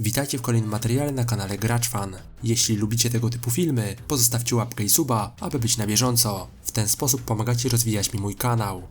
Witajcie w kolejnym materiale na kanale Graczfan. Jeśli lubicie tego typu filmy, pozostawcie łapkę i suba, aby być na bieżąco. W ten sposób pomagacie rozwijać mi mój kanał.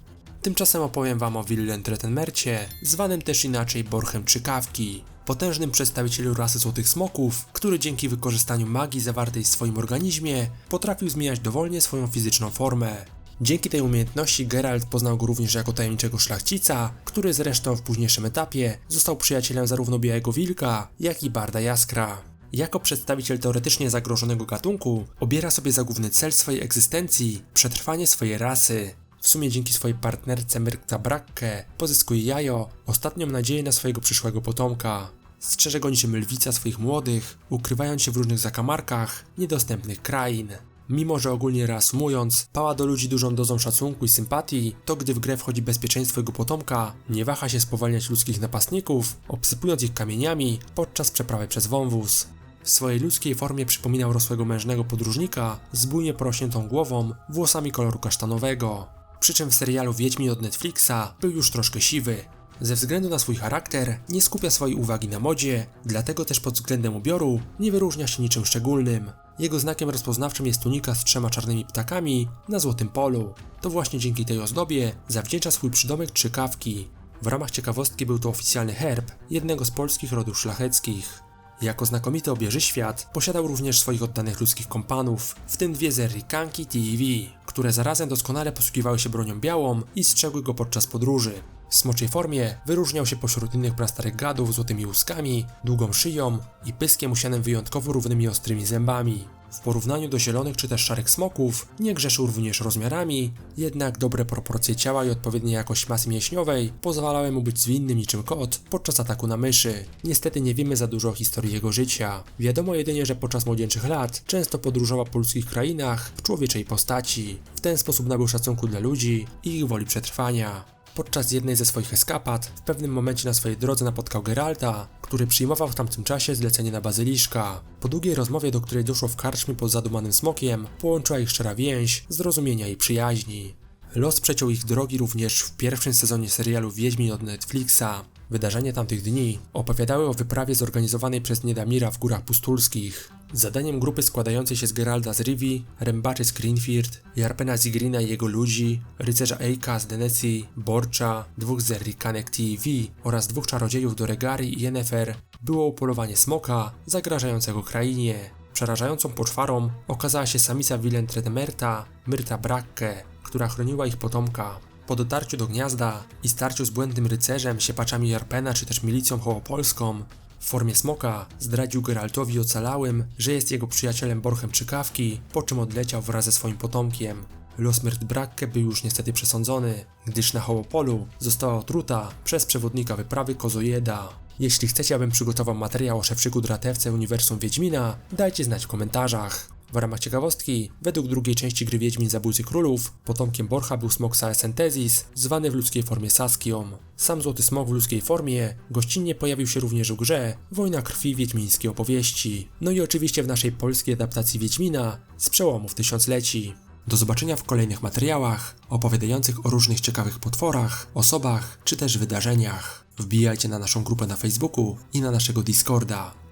Tymczasem opowiem wam o Willentretenmercie, zwanym też inaczej Borchem Czykawki, potężnym przedstawicielu rasy złotych smoków, który dzięki wykorzystaniu magii zawartej w swoim organizmie potrafił zmieniać dowolnie swoją fizyczną formę. Dzięki tej umiejętności Geralt poznał go również jako tajemniczego szlachcica, który zresztą w późniejszym etapie został przyjacielem zarówno Białego Wilka, jak i Barda Jaskra. Jako przedstawiciel teoretycznie zagrożonego gatunku, obiera sobie za główny cel swojej egzystencji przetrwanie swojej rasy. W sumie dzięki swojej partnerce Myrkta Brakke pozyskuje jajo, ostatnią nadzieję na swojego przyszłego potomka. Strzeże go niczym lwica swoich młodych, ukrywając się w różnych zakamarkach niedostępnych krain. Mimo, że ogólnie reasumując, pała do ludzi dużą dozą szacunku i sympatii, to gdy w grę wchodzi bezpieczeństwo jego potomka, nie waha się spowalniać ludzkich napastników, obsypując ich kamieniami podczas przeprawy przez wąwóz. W swojej ludzkiej formie przypominał rosłego mężnego podróżnika z bujnie porośniętą głową, włosami koloru kasztanowego. Przy czym w serialu Wiedźmin od Netflixa był już troszkę siwy. Ze względu na swój charakter nie skupia swojej uwagi na modzie, dlatego też pod względem ubioru nie wyróżnia się niczym szczególnym. Jego znakiem rozpoznawczym jest tunika z trzema czarnymi ptakami na złotym polu. To właśnie dzięki tej ozdobie zawdzięcza swój przydomek trzykawki. W ramach ciekawostki był to oficjalny herb jednego z polskich rodów szlacheckich. Jako znakomity obieży świat posiadał również swoich oddanych ludzkich kompanów, w tym dwie zerrikanki TV, które zarazem doskonale posługiwały się bronią białą i strzegły go podczas podróży. W smoczej formie wyróżniał się pośród innych prastarych gadów złotymi łuskami, długą szyją i pyskiem usianym wyjątkowo równymi ostrymi zębami. W porównaniu do zielonych czy też szarych smoków nie grzeszył również rozmiarami, jednak dobre proporcje ciała i odpowiednia jakość masy mięśniowej pozwalały mu być zwinnym niczym kot podczas ataku na myszy. Niestety nie wiemy za dużo o historii jego życia. Wiadomo jedynie, że podczas młodzieńczych lat często podróżował po ludzkich krainach w człowieczej postaci. W ten sposób nabył szacunku dla ludzi i ich woli przetrwania. Podczas jednej ze swoich eskapad, w pewnym momencie na swojej drodze napotkał Geralta, który przyjmował w tamtym czasie zlecenie na bazyliszka. Po długiej rozmowie, do której doszło w karczmie pod zadumanym smokiem, połączyła ich szczera więź, zrozumienia i przyjaźni. Los przeciął ich drogi również w pierwszym sezonie serialu Wiedźmin od Netflixa. Wydarzenia tamtych dni opowiadały o wyprawie zorganizowanej przez Niedamira w Górach Pustulskich. Zadaniem grupy składającej się z Geralda z Rivi, rębaczy z Greenfield, Jarpena Zigrina i jego ludzi, rycerza Eika z Denecji, Borcza, dwóch z Errikanek TV oraz dwóch czarodziejów do Regari i Yennefer było upolowanie smoka zagrażającego krainie. Przerażającą poczwarą okazała się samica Willentretemerta, Myrta Brakke, która chroniła ich potomka. Po dotarciu do gniazda i starciu z błędnym rycerzem, siepaczami Jarpena czy też milicją hołopolską, w formie smoka zdradził Geraltowi ocalałym, że jest jego przyjacielem Borchem Czykawki, po czym odleciał wraz ze swoim potomkiem. Los Brakke był już niestety przesądzony, gdyż na Hołopolu została otruta przez przewodnika wyprawy Kozojeda. Jeśli chcecie, abym przygotował materiał o szewczyku dratewce uniwersum Wiedźmina, dajcie znać w komentarzach. W ramach ciekawostki, według drugiej części gry Wiedźmin Zabójcy Królów, potomkiem Borcha był smok Saesynthesis, zwany w ludzkiej formie Saskią. Sam Złoty Smok w ludzkiej formie gościnnie pojawił się również w grze Wojna Krwi Wiedźmińskiej opowieści. No i oczywiście w naszej polskiej adaptacji Wiedźmina z przełomów tysiącleci. Do zobaczenia w kolejnych materiałach opowiadających o różnych ciekawych potworach, osobach czy też wydarzeniach. Wbijajcie na naszą grupę na Facebooku i na naszego Discorda.